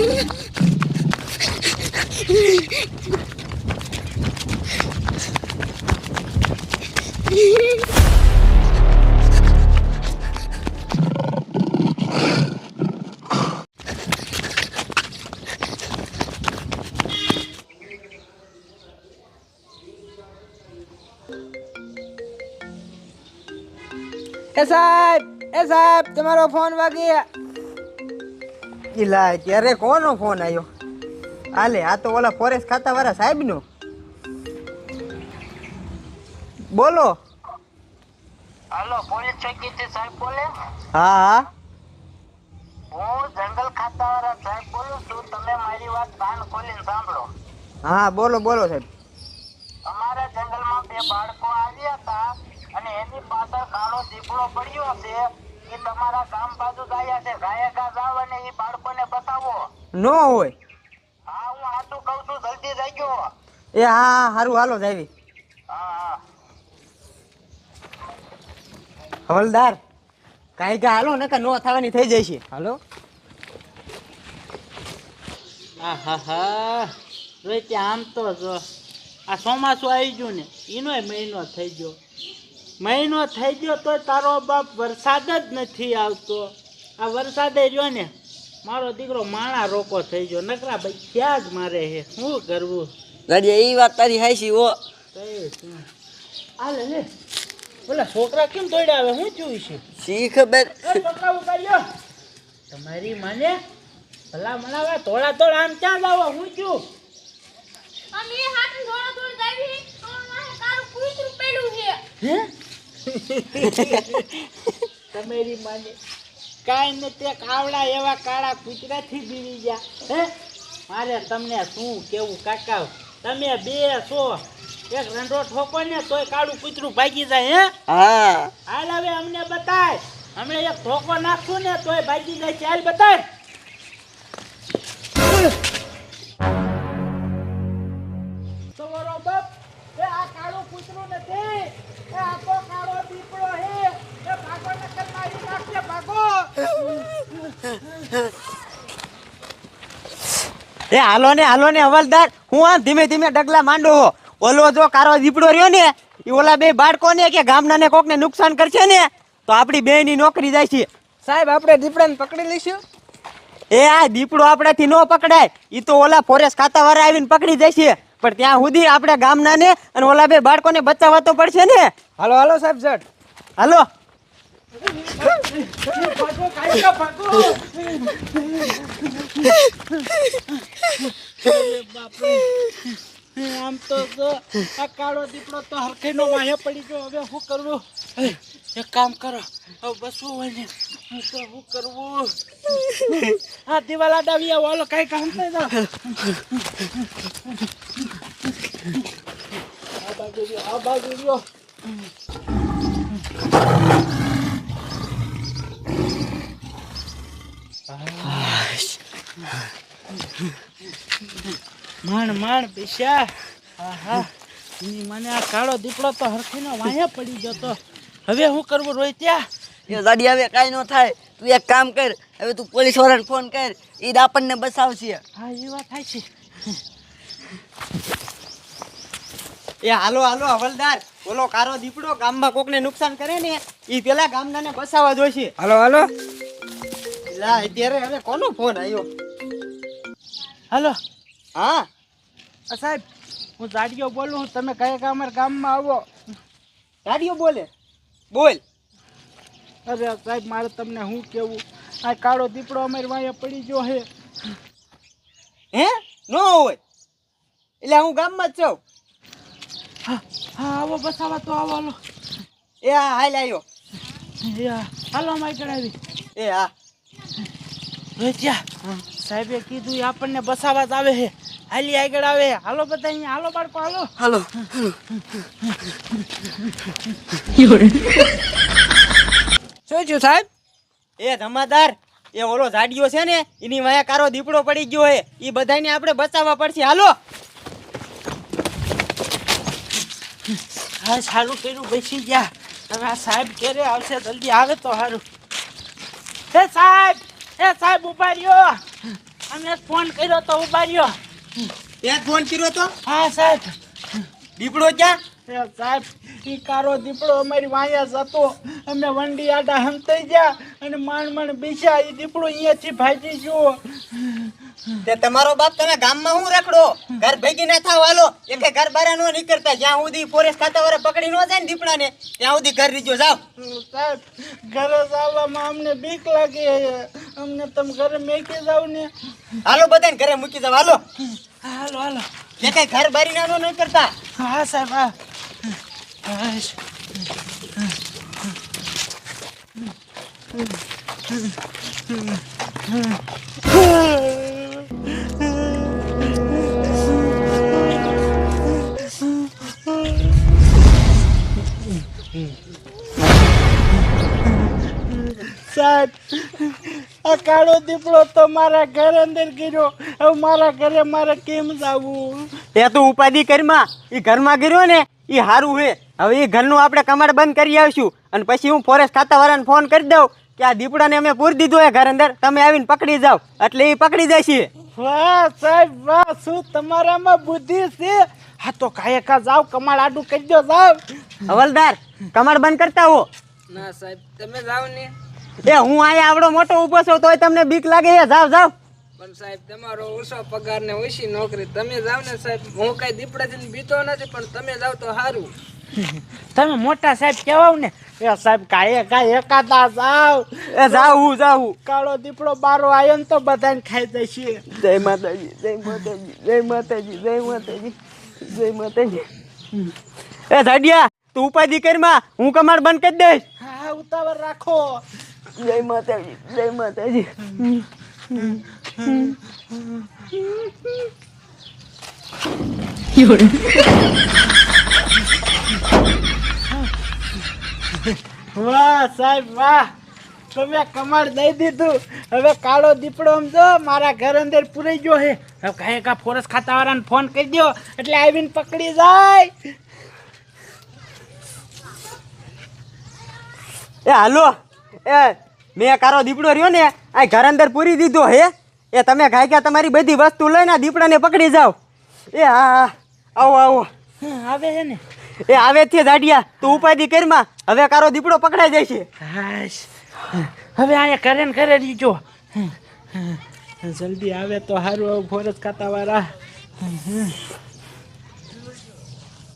એ સાહેબ એ સાહેબ તમારો ફોન વાગી ઇલા ત્યારે કોનો ફોન આવ્યો હાલે આ તો ઓલા ફોરેસ્ટ ખાતા વાળા સાહેબ નો બોલો. હાલો પોલીસ ચોકી થી સાહેબ બોલે? હા હા. હું જંગલ ખાતાવાળા સાહેબ બોલું છું તમે મારી વાત કાન ખોલીને સાંભળો. હા બોલો બોલો સાહેબ. અમારા જંગલમાં બે બાળકો આવ્યા હતા અને એની પાછળ કાળો દીપડો પડ્યો છે. એ તમારા ગામ બાજુ જ છે. ગાયકા જાવ અને એ બાળકોને બતાવો. નો હોય. હા હું સાચું કહું છું જલ્દી જઈ ગયો. એ હા સારું હાલો જાવી હા હા. હવલદાર કાંઈ કા હાલો નકર નો થવાની થઈ જાય છે હાલો આહાહા રોય ત્યાં આમ તો જો આ ચોમાસું આવી ગયું ને એનોય મહિનો થઈ ગયો. મહિનો થઈ ગયો તો તારો બાપ વરસાદ જ નથી આવતો. આ વરસાદે રહ્યો ને મારો દીકરો માણા રોકો થઈ ગયો. નકરા ભાઈ ક્યાં જ મારે હે? શું કરવું? ગાડી એ વાત તારી હાઈસી ઓ કઈ શું? આ લે. લે ઓલા છોકરા કેમ દોડ્યા આવે? હું જોયું છે? શી ખબર? એ છોકરા ઉગાડ્યો તમારી મને ભલા મનાવા થોડા થોડા આમ ક્યાં જાવ હું છું અમે હાથે દોડા દાવી તો મારે તારું કૂતરું પેલું છે. હે? તમારી માને. કાંઈ ને તે કાવડા એવા કાળા કૂતરાથી બીવી ગયા. હે? મારે તમને શું કેવું કાકા તમે બે છો. એક રંડો ઠોકો ને તોય કાળું કૂતરું ભાગી જાય હે? હા. હાલ હવે અમને બતાય. હમણાં એક ઠોકો નાખશું ને તોય ભાગી જાય હાલ બતાય. એ હાલો ને હાલો ને હવાલદાર. હું આ ધીમે ધીમે ડગલા માંડો હો. ઓલો જો કારો દીપડો રહ્યો ને એ ઓલા બે બાળકો ને કે ગામના ને કોક ને નુકસાન કરશે ને તો આપણી બે ની નોકરી જાય છે. સાહેબ આપણે દીપડાને પકડી લઈશું? એ આ દીપડો આપણાથી ન પકડાય. ઈ તો ઓલા ફોરેસ્ટ ખાતા વાળા આવીને પકડી જાય છે. પણ ત્યાં સુધી આપણે ગામના ને અને ઓલા બે બાળકોને બચાવવા તો પડશે ને. હાલો હાલો સાહેબ ઝટ. હાલો. આમ તો આ કાળો દીપડો તો હરખેનો વાહે પડી ગયો હવે શું કરવું એક કામ કરો હવે બસવું હોય ને હું તો શું કરવું આ દિવાલ આડાવી આવો હાલો કઈ કામ નહીં ના આ બાજુ આ બાજુ માણ માણ પૈસા આહા એની મને આ કાળો દીપડો તો હરખીનો વાયા પડી ગયો તો હવે શું કરવું રોય ત્યાં? એ ગાડી હવે કાંઈ ન થાય. તું એક કામ કર. હવે તું પોલીસ વાળાને ફોન કર. એ આપણને બસાવશે હા એ વાત થાય છે એ હાલો હાલો હવલદાર. ઓલો કારો દીપડો ગામમાં કોકને નુકસાન કરે ને એ પેલા ગામના ને બસાવવા જોઈશે. હાલો હાલો. લા અત્યારે હવે કોનો ફોન આવ્યો? હાલો. હા. સાહેબ હું જાડિયો બોલું તમે કયા કામ ગામમાં આવો. ગાડીઓ બોલે? બોલ. અરે સાહેબ મારે તમને શું કેવું? આ કાળો દીપડો અમારી વાયા પડી ગયો હે હે? ન હોય. એટલે હું ગામમાં જ છું. હા હા આવો બસાવા તો આવો હાલો એ હા હાલ આવ્યો એ હા હાલો અમારી આવી. એ હા. સાહેબે કીધું એ આપણને બસાવા જ આવે છે. હાલી આગળ આવે. હાલો બધા અહીંયા. હાલો બાળકો હાલો. હાલો શું થયું સાહેબ. એ ધમાદાર એ ઓલો ઝાડિયો છે ને એની વાયા કારો દીપડો પડી ગયો હે. એ બધાને આપણે બચાવવા પડશે. હાલો. હા સારું કર્યું બેસી ગયા. હવે આ સાહેબ ક્યારે આવશે જલ્દી આવે તો સારું. હે સાહેબ હે સાહેબ ઊભા રહ્યો. અમે ફોન કર્યો તો ઊભા રહ્યો. ત્યાં ફોન કર્યો તો? હા સાહેબ. દીપડો ક્યાં? સાહેબ ઈ કારો દીપડો અમારી વાયા જતો અમે વંડી આડા હમતાઈ ગયા અને માંડ માંડ બીજા એ દીપડો અહીંયાથી ભાગી ગયો. તે તમારો બાપ તમે ગામમાં હું રખડો? ઘર ભેગી ના થાવ હાલો. એક ઘર બારા નો નીકળતા. જ્યાં સુધી ફોરેસ્ટ ખાતા વાળા પકડી નો જાય ને દીપડાને ત્યાં સુધી ઘર રીજો જાવ સાહેબ ઘરે જવામાં અમને બીક લાગે અમને તમે ઘરે મેકી જાવ ને. હાલો બધાને ઘરે મૂકી જાવ હાલો. હાલો હાલો. જે કઈ ઘર બારી નાનો નહીં કરતા હા સાહેબ હા. હાશ. સાહેબ આ કાળો દીપડો તો મારા ઘર અંદર ગયો હવે મારા ઘરે મારે કેમ જવું? તે તું ઉપાધિ કરમાં એ ઘરમાં ગીર્યો ને એ સારું હે. હવે એ ઘરનું આપણે કમાડ બંધ કરી આવશું. અને પછી હું ફોરેસ્ટ ખાતા વાળાને ફોન કરી દઉં કે આ દીપડાને અમે પૂરી દીધો હે ઘર અંદર. તમે આવીને પકડી જાવ એટલે એ પકડી જશે. વાહ સાહેબ વાહ શું તમારામાં બુદ્ધિ છે? હા તો કાયકા જાવ કમાળ આડું કરી દો જાવ હવલદાર કમાડ બંધ કરતા હો. ના સાહેબ તમે જાઓ ને. એ હું અહીંયા આવડો મોટો ઊભો છું તોય તમને બીક લાગે એ જાવ જાવ પણ સાહેબ તમારો ઓછો પગાર ને ઓછી નોકરી. તમે જાવ ને સાહેબ હું કઈ દીપડાથી બીતો નથી પણ તમે જાઓ તો સારું તમે મોટા સાહેબ કહેવાવ ને એ સાહેબ કાંઈ કાંઈ એકાદા જાવ એ જાવ હું જાવ કાળો દીપડો બારો આવ્યો ને તો બધાને ખાઈ જશે. જય માતાજી જય માતાજી જય માતાજી જય માતાજી જય માતાજી. એ ઝાડિયા તું ઉપાધિ કરમાં હું કમાડ બંધ કરી દઈશ. હા ઉતાવળ રાખો. જય માતાજી જય માતાજી. વાહ સાહેબ વાહ. તમે કમાડ દઈ દીધું. હવે કાળો દીપડો આમ જો મારા ઘર અંદર પૂરાઈ ગયો હે હવે કાંઈ કા ફોરેસ્ટ ખાતા વાળાને ફોન કરી દો એટલે આવીને પકડી જાય. એ હાલો. એ મેં કારો દીપડો રહ્યો ને આ ઘર અંદર પૂરી દીધો હે. એ તમે ખાઈ ગયા તમારી બધી વસ્તુ લઈને દીપડાને પકડી જાઓ. એ હા આવો આવો. આવે છે ને. એ આવે છે ઝાડિયા તું ઉપાધિ કરમાં. હવે કારો દીપડો પકડાઈ જાય છે. હવે અહીંયા કરે ને કરે દીજો જલ્દી આવે તો સારું ફોરજ ખાતા વાળા